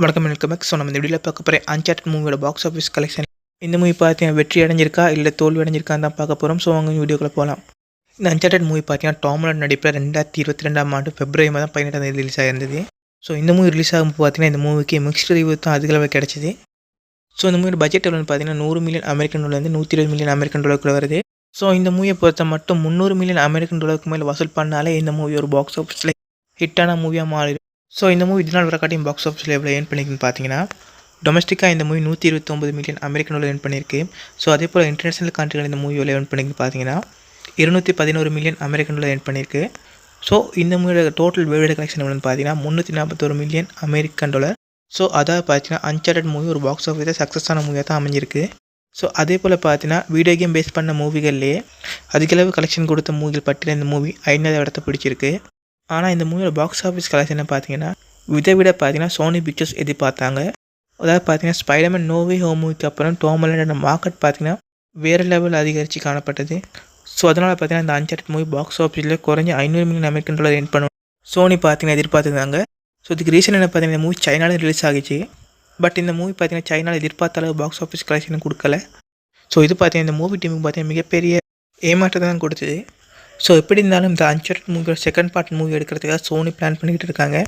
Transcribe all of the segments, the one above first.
வணக்கம் welcome back so நம்ம இந்த வீடியோவில் பார்க்க போகிற அன்சார்ட் மூவியோட பாக்ஸ் ஆஃபீஸ் கலெக்ஷன் இந்த மூவி பார்த்தீங்கன்னா வெற்றி அடைஞ்சிருக்கா இல்லை தோல்வி அடைஞ்சிருக்கான்னு தான் பார்க்க போகிறோம் ஸோ அவங்க வீடியோக்குள்ளே போகலாம் இந்த அன்சார்ட் மூவி பார்த்தீங்கன்னா டாமலன் நடிப்பில் ரெண்டாயிரத்தி இருபத்தி ரெண்டாம் ஆண்டு பிப்ரவரி மாதம் பதினெட்டாம் தேதி ரிலீஸ் ஆகிருந்தது ஸோ இந்த மூவி ரிலீஸ் ஆகும்போது பார்த்தீங்கன்னா இந்த மூவிக்கு மிக்ஸ்ட் ரிவ்யூ தான் அதிக கிடச்சிது. ஸோ இந்த மூவியோட பட்ஜெட் எவ்வளோன்னு பார்த்தீங்கன்னா நூறு மில்லியன் அமெரிக்கன் டாலர்லேருந்து நூற்றி இருபது மில்லியன் அமெரிக்கன் டாலருக்குள்ள வருது. ஸோ இந்த மூவியை பொறுத்த மட்டும் முந்நூறு மில்லியன் அமெரிக்கன் டாலருக்கு மேலே வசூல் பண்ணாலே இந்த மூவி ஒரு பாக்ஸ் ஆஃபீஸில் ஹிட்டான மூவியாக மாறி ஸோ இந்த மூவி இதனால் வர காட்டியும் பாக்ஸ் ஆஃபீஸில் எவ்வளோ ஏன் பண்ணியிருக்குன்னு பார்த்தீங்கன்னா டொமஸ்டிக்காக இந்த மூவி நூற்றி இருபத்தொம்பது மில்லியன் அமெரிக்கன் டாலர் ஏன் பண்ணியிருக்கு ஸோ அதே போல் இன்டர்நேஷனல் கண்ட்ரிகள் இந்த மூவி எவ்வளோ ஏன் பண்ணியிருக்கு பார்த்தீங்கன்னா இருநூற்றி பதினோரு மில்லியன் அமெரிக்கன் டாலர் ஏன் பண்ணியிருக்கு ஸோ இந்த மூவியோட டோட்டல் வேர்ல்டு கலெக்ஷன் எவ்வளோன்னு பார்த்தீங்கன்னா முந்நூற்றி நாற்பத்தொரு மில்லியன் அமெரிக்கன் டாலர் ஸோ அதாவது பார்த்தீங்கன்னா அன்சார்டட் மூவி ஒரு பாக்ஸ் ஆஃபீஸில் சக்ஸஸான மூவியாக தான் அமைஞ்சிருக்கு. ஸோ அதே போல் பார்த்தீங்கன்னா வீடியோ கேம் பேஸ் பண்ண மூவிகள்லேயே அதிகளவு கலெக்ஷன் கொடுத்த மூவிகள் பட்டியல் இந்த மூவி ஐந்தாவது இடத்த பிடிச்சிருக்கு. ஆனால் இந்த மூவியோட பாக்ஸ் ஆஃபீஸ் கலெக்ஷனை பார்த்தீங்கன்னா இதை விட பார்த்தீங்கன்னா சோனி பிக்சர்ஸ் எதிர்பார்த்தாங்க. அதாவது பார்த்தீங்கன்னா ஸ்பைடர்மேன் நோவே ஹோம் மூவிக்கு அப்புறம் டோமலோட மார்க்கெட் பார்த்தீங்கன்னா வேறு லெவல் அதிகரித்து காணப்பட்டது. ஸோ அதனால் பார்த்தீங்கன்னா இந்த அன்சார்ட் மூவி பாக்ஸ் ஆஃபீஸில் குறைஞ்ச ஐநூறு மில்லியன் அமெரிக்கன் டாலர் என் பண்ணும் சோனி பார்த்தீங்கன்னா எதிர்பார்த்துருந்தாங்க. ஸோ இதுக்கு ரீசன் என்ன பார்த்தீங்கன்னா இந்த மூவி சைனாவில் ரிலீஸ் ஆகிச்சு. பட் இந்த மூவி பார்த்தீங்கன்னா சைனாவில் எதிர்பார்த்த அளவு பாக்ஸ் ஆஃபீஸ் கலெக்ஷன் கொடுக்கல. ஸோ இது பார்த்தீங்கன்னா இந்த மூவி டீமுக்கு பார்த்தீங்கன்னா மிகப்பெரிய ஏமாற்றத்தை தான் கொடுத்தது. ஸோ எப்படி இருந்தாலும் இந்த அன்சர்ட் மூவியோட செகண்ட் பார்ட் மூவி எடுக்கிறதுக்காக சோனி பிளான் பண்ணிக்கிட்டு இருக்காங்க.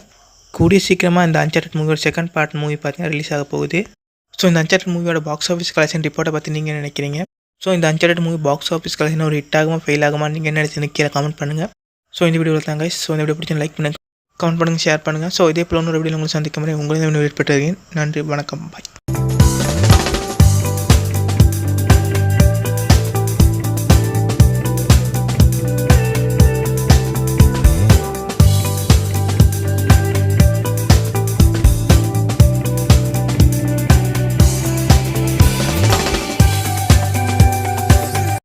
கூடிய சீக்கிரமாக இந்த அன்சர்ட் மூவியோட செகண்ட் பார்ட் மூவி பார்த்தீங்கன்னா ரிலீஸ் ஆக போகுது. ஸோ இந்த அன்சர்ட் மூவியோட பாக்ஸ் ஆஃபீஸ் கலெக்ஷன் ரிப்போர்ட்டை பற்றி நீங்கள் நினைக்கிறீங்க? ஸோ இந்த Uncharted movie box office collection ஒரு ஹிட் ஆகுமா ஃபெயில் ஆகுமா நீங்கள் என்ன நினைச்சு கீழே கமெண்ட் பண்ணுங்கள் ஸோ இந்த வீடியோவில் தாங்க ஸோ இந்த வீடியோ பிடிச்சி லைக் பண்ணுங்கள் கமெண்ட் பண்ணுங்கள் ஷேர் பண்ணுங்கள் ஸோ இதே போல இன்னொரு வீடியோ உங்களுக்கு சந்திக்கும் முறை உங்களை ஏற்பட்டிருக்கேன் நன்றி வணக்கம் பாய்